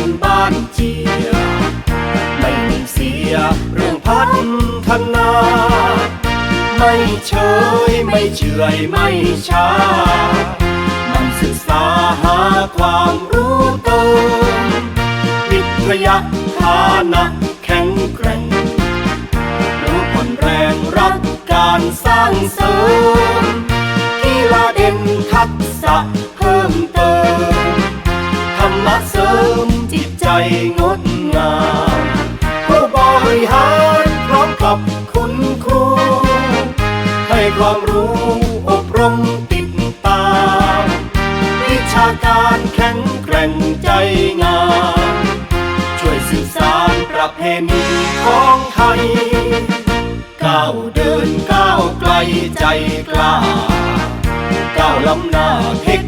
นบ้านเจีย ไม่มีเสียเรื่องพัฒนา ไม่เฉยไม่เฉื่อยไม่ช้า มันศึกษาหาความรู้เติมวิทยาฐานะแข็งแกร่ง รู้ผ่อนแรงรักการสร้างเสริมกีฬาเด่นทักษะ งดงาม ผู้บริหารพร้อมกับคุณครู ให้ความรู้อบรมติดตาม วิชาการแข็งแกร่งใจงาม ช่วยสื่อสารประเพณีของไทยก้าวเดินก้าวไกลใจกล้าก้าวล้ำหน้าเทค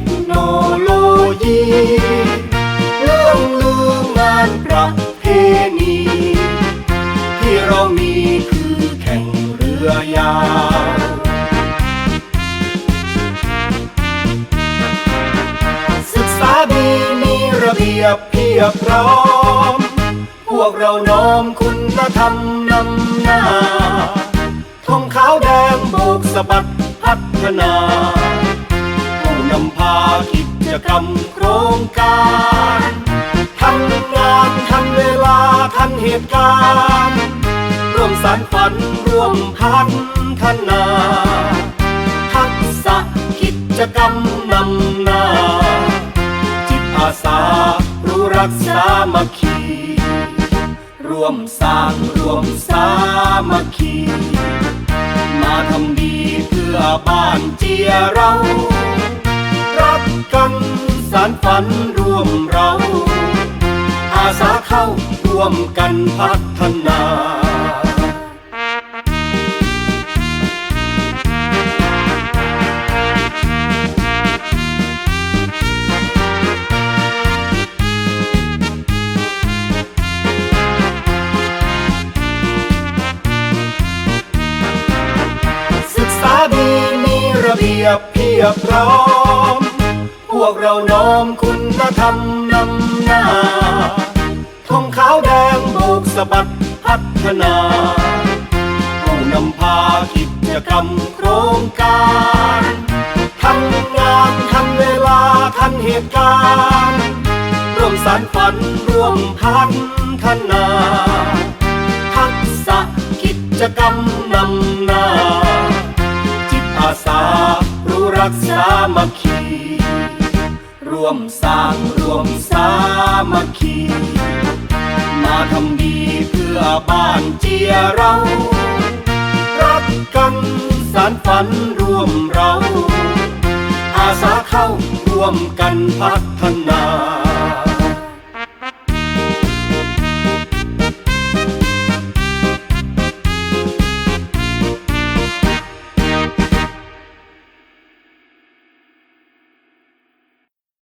เรามีคือแข่งเรือยาวศึกษาดีมีระเบียบเพียบพร้อม พวกเราน้อมคุณธรรมนำหน้าธงขาวแดงโบกสะบัดพัฒนาผู้นำพากิจกรรมโครงการทันงานทันเวลาทันเหตุการณ์ารฝันร่วมพัฒนา ทักษะกิจกรรมนำหน้า จิตอาสารู้รักสามัคคี ร่วมสร้างร่วมสามัคคี มาทำดีเพื่อบ้านเจียเรา รักกันสารฝันร่วมเรา อาสาเข้าร่วมกันพัฒนา บียบเพียบพร้อม พวกเราน้อมคุณธรรมนำหน้าธงขาวแดงโบกสะบัดพัฒนาผู้นำพากิจกรรมโครงการทันงานทันเวลาทันเหตุการณ์ร่วมสารฝันร่วมพัฒนา ทักษะกิจกรรมนำ กสามัคคีร่วมสร้างร่วมสามัคคี มาทำดีเพื่อบ้านเจียเรา รักกันสารฝันร่วมเรา อาสาเข้าร่วมกันพัฒนา